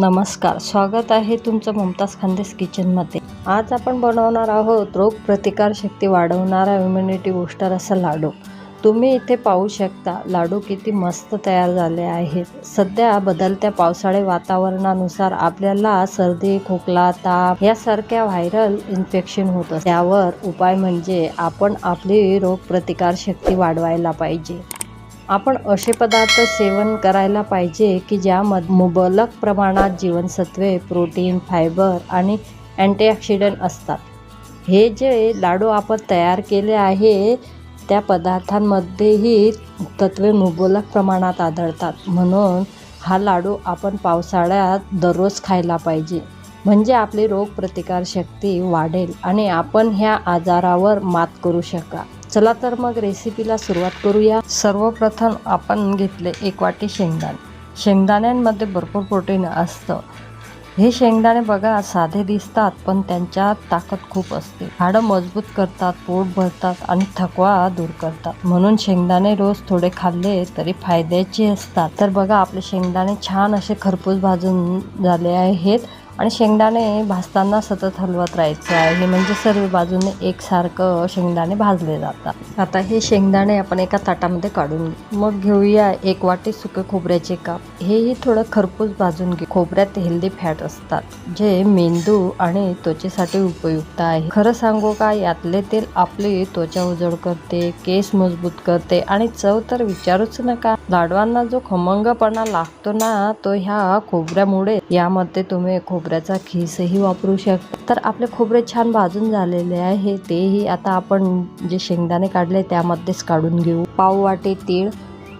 नमस्कार स्वागत आहे तुमचं मुमताज खानदेस किचनमध्ये आज आपण बनवणार आहोत रोग प्रतिकारशक्ती वाढवणारा इम्युनिटी बूस्टर असा लाडू. तुम्ही इथे पाहू शकता लाडू किती मस्त तयार झाले आहेत. सध्या बदलत्या पावसाळी वातावरणानुसार आपल्याला सर्दी खोकला ताप यासारख्या व्हायरल इन्फेक्शन होतं त्यावर उपाय म्हणजे आपण आपली रोगप्रतिकारशक्ती वाढवायला पाहिजे. आपण असे पदार्थ सेवन करायला पाहिजे की ज्यामध्ये मुबलक प्रमाणात जीवनसत्वे प्रोटीन फायबर आणि अँटीऑक्सिडंट असतात. हे जे लाडू आपण तयार केले आहे त्या पदार्थांमध्येही तत्वे मुबलक प्रमाणात आढळतात. म्हणून हा लाडू आपण पावसाळ्यात दररोज खायला पाहिजे. म्हणजे आपली रोगप्रतिकारशक्ती वाढेल आणि आपण ह्या आजारावर मात करू शका चला तर मग रेसिपीला सुरुवात करूया. सर्वप्रथम आपण घेतले एक वाटी शेंगदाणे. शेंगदाण्यांमध्ये भरपूर प्रोटीन असतं. हे शेंगदाणे बघा साधे दिसतात पण त्यांच्यात ताकद खूप असते. हाडं मजबूत करतात पोट भरतात आणि थकवा दूर करतात. म्हणून शेंगदाणे रोज थोडे खाल्ले तरी फायद्याचे असतात. तर बघा आपले शेंगदाणे छान असे खरपूस भाजून झाले आहेत. आणि शेंगदाणे भाजताना सतत हलवत राहायचं आहे. म्हणजे सर्व बाजूने एकसारखं शेंगदाणे भाजले जातात. आता हे शेंगदाणे आपण एका ताटामध्ये काढून घेऊ. मग घेऊया एक वाटी सुके खोबऱ्याचे काप. हेही थोडं खरपूस भाजून घे खोबऱ्यात हेल्दी फॅट असतात जे मेंदू आणि त्वचेसाठी उपयुक्त आहे. खरं सांगू का यातले तेल आपली त्वचा उजळ करते केस मजबूत करते आणि चव तर विचारूच नका. लाडवांना जो खमंगपणा लागतो ना तो ह्या खोबऱ्यामुळे. यामध्ये तुम्ही खोबऱ्याचा खीसही वापरू शकता. तर आपले खोबरे छान भाजून झालेले आहे. तेही आता आपण जे शेंगदाणे काढले त्यामध्येच काढून घेऊ. पाव वाटे तीळ.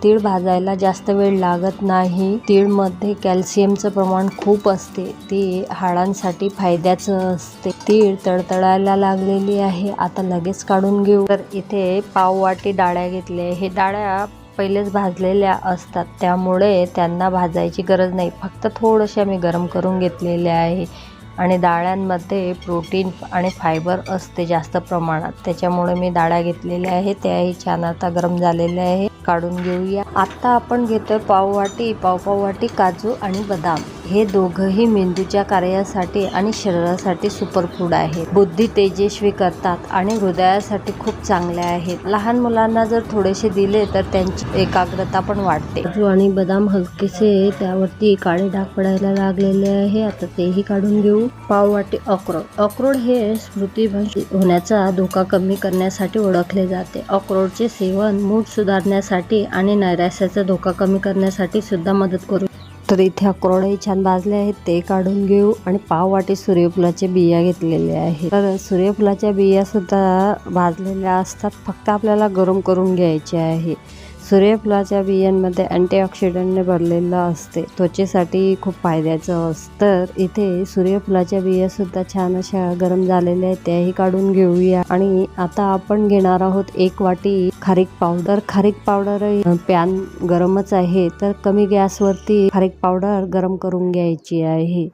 तीळ भाजायला जास्त वेळ लागत नाही. तीळमध्ये कॅल्शियमचं प्रमाण खूप असते. ते हाडांसाठी फायद्याचं असते. तीळ तळतळायला लागलेली आहे. आता लगेच काढून घेऊ. तर इथे पाव वाटी डाळ्या घेतल्या. हे डाळ्या पहिलेच भाजलेल्या असतात. त्यामुळे त्यांना भाजायची गरज नाही. फक्त थोडंशा मी गरम करून घेतलेल्या आहे. आणि डाळ्यांमध्ये प्रोटीन आणि फायबर असते जास्त प्रमाणात. त्याच्यामुळे मी डाळ्या घेतलेल्या आहे त्याही छान आता गरम झालेल्या आहे काढून घेऊया. आत्ता आपण घेतोय पाववाटी पावपाववाटी वाटी काजू आणि बदाम. हे दोघंही मेंदूच्या कार्यासाठी आणि शरीरासाठी सुपरफूड आहे बुद्धी तेजस्वी करतात आणि हृदयासाठी खूप चांगले आहेत. लहान मुलांना जर थोडेसे दिले तर त्यांची एकाग्रता पण वाढते. काजू आणि बदाम हलकेसे त्यावरती काळे डाग पडायला लागलेले आहे. आता तेही काढून घेऊ. पाववाटी अक्रोड. अक्रोड हे स्मृतीभ्रंश होण्याचा धोका कमी करण्यासाठी ओळखले जाते. अक्रोडचे सेवन मूड सुधारण्यासाठी आणि नैराश्याचा धोका कमी करण्यासाठी सुद्धा मदत करू. तर इथे अक्रोडही छान भाजले आहेत ते काढून घेऊ आणि पाव वाटी सूर्यफुलाचे बिया घेतलेले आहेत तर सूर्यफुलाच्या बिया सुद्धा भाजलेल्या असतात फक्त आपल्याला गरम करून घ्यायचे आहे. सूर्यफुलाच्या बियांमध्ये अँटीऑक्सिडंटने भरलेलं असते. त्वचेसाठी खूप फायद्याचं असतं तर इथे सूर्यफुलाच्या बिया सुद्धा छान अशा गरम झालेल्या आहेत त्याही काढून घेऊया. आणि आता आपण घेणार आहोत एक वाटी खारीक पावडर. खारीक पावडर पॅन गरमच आहे तर कमी गॅसवरती खारीक पावडर गरम करून घ्यायची आहे.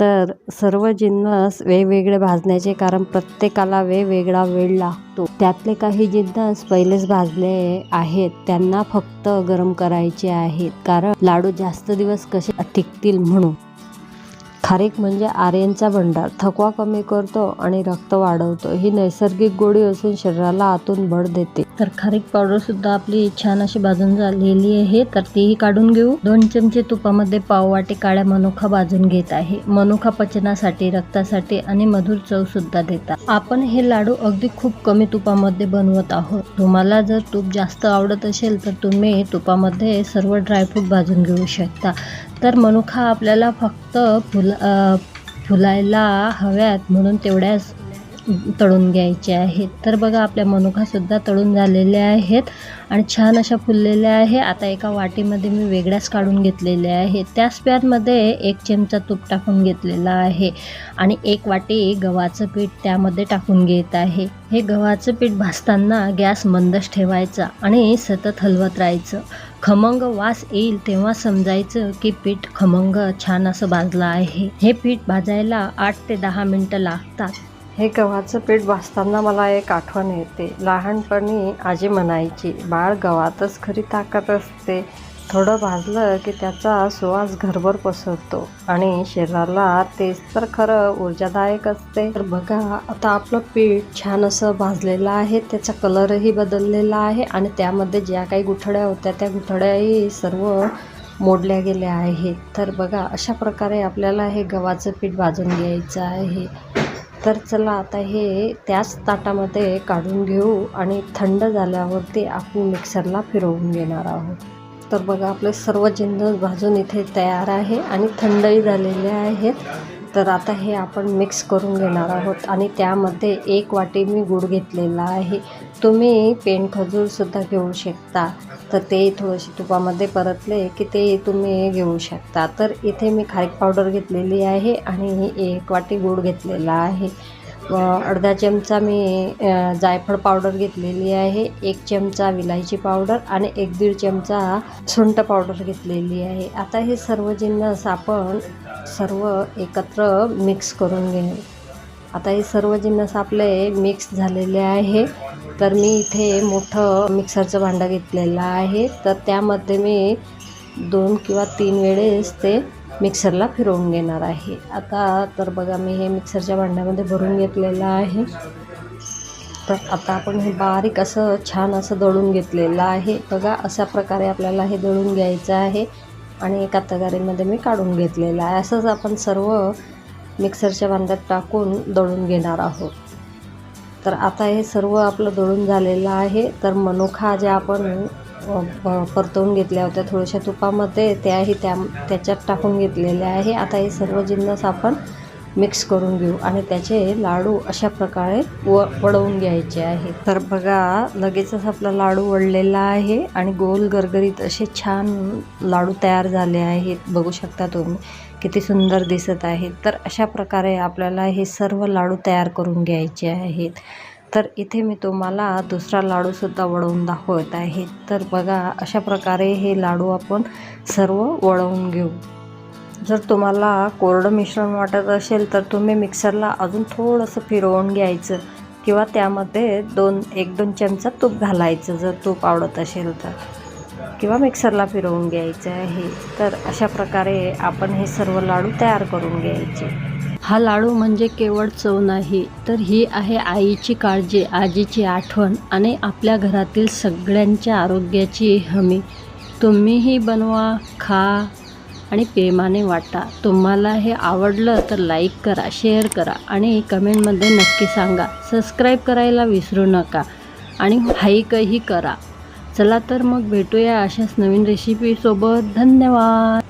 तर सर्व जिन्नस वेगवेगळे भाजण्याचे कारण प्रत्येकाला वेगवेगळा वेळ लागतो. त्यातले काही जिन्नस पहिलेच भाजले आहेत. त्यांना फक्त गरम करायचे आहेत. कारण लाडू जास्त दिवस कसे टिकतील म्हणून. खारीक म्हणजे आर्यनचा भंडार. थकवा कमी करतो आणि रक्त वाढवतो. ही नैसर्गिक गोडी असून शरीराला आतून बळ देते. तर खारीक पावडर सुद्धा आपली छान अशी भाजून झालेली आहे. तर तीही काढून घेऊ. दोन चमचे तुपामध्ये पाववाटे काळ्या मनुका भाजून घेत आहे. मनुका पचनासाठी रक्तासाठी आणि मधुर चव सुद्धा देतात. आपण हे लाडू अगदी खूप कमी तुपामध्ये बनवत आहोत. तुम्हाला जर तूप जास्त आवडत असेल तर तुम्ही तुपामध्ये सर्व ड्रायफ्रूट भाजून घेऊ शकता. तर मनुका आपल्याला फक्त फुला फुलायला हव्यात म्हणून तेवढ्याच तळून घ्यायचे आहेत. तर बघा आपल्या मनुकासुद्धा तळून झालेल्या आहेत आणि छान अशा फुललेल्या आहे. आता एका वाटीमध्ये मी वेगळ्याच काढून घेतलेल्या आहे त्याच पॅनमध्ये एक चमचा तूप टाकून घेतलेला आहे आणि एक वाटी गव्हाचं पीठ त्यामध्ये टाकून घेत आहे. हे गव्हाचं पीठ भाजताना गॅस मंदच ठेवायचा आणि सतत हलवत राहायचं. खमंग वास येईल तेव्हा समजायचं की पीठ खमंग छान असं भाजलं आहे. हे पीठ भाजायला आठ ते दहा मिनटं लागतात. हे गव्हाचं पीठ भाजताना मला एक आठवण येते. लहानपणी आजी म्हणायची बाळ गव्हातच खरी ताकद असते. थोडं भाजलं की त्याचा सुवास घरभर पसरतो आणि शरीराला तेच तर खरं ऊर्जादायक असते. तर बघा आता आपलं पीठ छान असं भाजलेलं आहे त्याचा कलरही बदललेला आहे आणि त्यामध्ये ज्या काही गुठड्या होत्या त्या गुठड्याही सर्व मोडल्या गेल्या आहेत. तर बघा अशा प्रकारे आपल्याला हे गव्हाचं पीठ भाजून घ्यायचं आहे. तर चला आता हे त्याच ताटामध्ये काढून घेऊ आणि थंड झाल्यावरती आपण मिक्सरला फिरवून घेणार आहोत. तर बघा आपले सर्व जिन्नस भाजून इथे तयार आहे आणि थंडही झालेले आहेत. तर आता हे आपण मिक्स करून घेणार आहोत. आणि त्यामध्ये एक वाटी मी गूळ घेतलेला आहे. तुम्ही पेन खजूरसुद्धा घेऊ शकता. तर ते थोडेसे तुपामध्ये परतले की ते तुम्ही घेऊ शकता. तर इथे मी खारीक पावडर घेतलेली आहे आणि एक वाटी गूळ घेतलेला आहे. अर्धा चमचा मी जायफळ पावडर घेतलेली आहे एक चमचा विलायची पावडर आणि एक दीड चमचा सुंट पावडर घेतलेली आहे. आता हे सर्व जिन्नस आपण सर्व एकत्र मिक्स करून घेऊ. आता हे सर्व जिन्नस आपले मिक्स झालेले आहे. तर मी इथे मोठं मिक्सरचं भांडं घेतलेलं आहे. तर त्यामध्ये मी दोन किंवा तीन वेळेस ते मिक्सरला फिरवून घेणार आहे. आता तर बघा मी हे मिक्सरच्या भांड्यामध्ये भरून घेतलेलं आहे. तर आता आपण हे बारीक असं छान असं दळून घेतलेलं आहे. बघा अशा प्रकारे आपल्याला हे दळून घ्यायचं आहे आणि एका तगारीमध्ये मी काढून घेतलेलं आहे. असंच आपण सर्व मिक्सरच्या भांड्यात टाकून दळून घेणार आहोत. तर आता हे सर्व आपलं दळून झालेलं आहे. तर मनोखा जे आपण परतवून घेतल्या होत्या. थोड्याशा तुपामध्ये त्याही त्या त्याच्यात टाकून घेतलेल्या आहे. आता हे सर्व जिन्नस आपण मिक्स करून घेऊ आणि त्याचे लाडू अशा प्रकारे व वळवून घ्यायचे आहे. तर बघा लगेचच आपला लाडू वळलेला आहे आणि गोल गरगरीत असे छान लाडू तयार झाले आहेत. बघू शकता तुम्ही किती सुंदर दिसत आहेत. तर अशा प्रकारे आपल्याला हे सर्व लाडू तयार करून घ्यायचे आहेत. तर इथे मी तुम्हाला दुसरा लाडूसुद्धा वळवून दाखवत आहे. तर बघा अशा प्रकारे हे लाडू आपण सर्व वळवून घेऊ. जर तुम्हाला कोरडं मिश्रण वाटत असेल तर तुम्ही मिक्सरला अजून थोडंसं फिरवून घ्यायचं किंवा त्यामध्ये दोन एक दोन चमचा तूप घालायचं जर तूप आवडत असेल तर. किंवा मिक्सरला फिरवून घ्यायचं आहे. तर अशा प्रकारे आपण हे सर्व लाडू तयार करून घ्यायचे. हा लाडू म्हणजे केवळ चव नाही तर ही आहे आईची काळजी आजीची आठवण आणि आपल्या घरातील सगळ्यांच्या आरोग्याची हमी. तुम्हीही बनवा खा आणि प्रेमाने वाटा. तुम्हाला हे आवडलं तर लाईक करा शेअर करा आणि कमेंटमध्ये नक्की सांगा. सबस्क्राईब करायला विसरू नका आणि हाईकही करा. चला तर मग भेटूया अशाच नवीन रेसिपीसोबत धन्यवाद!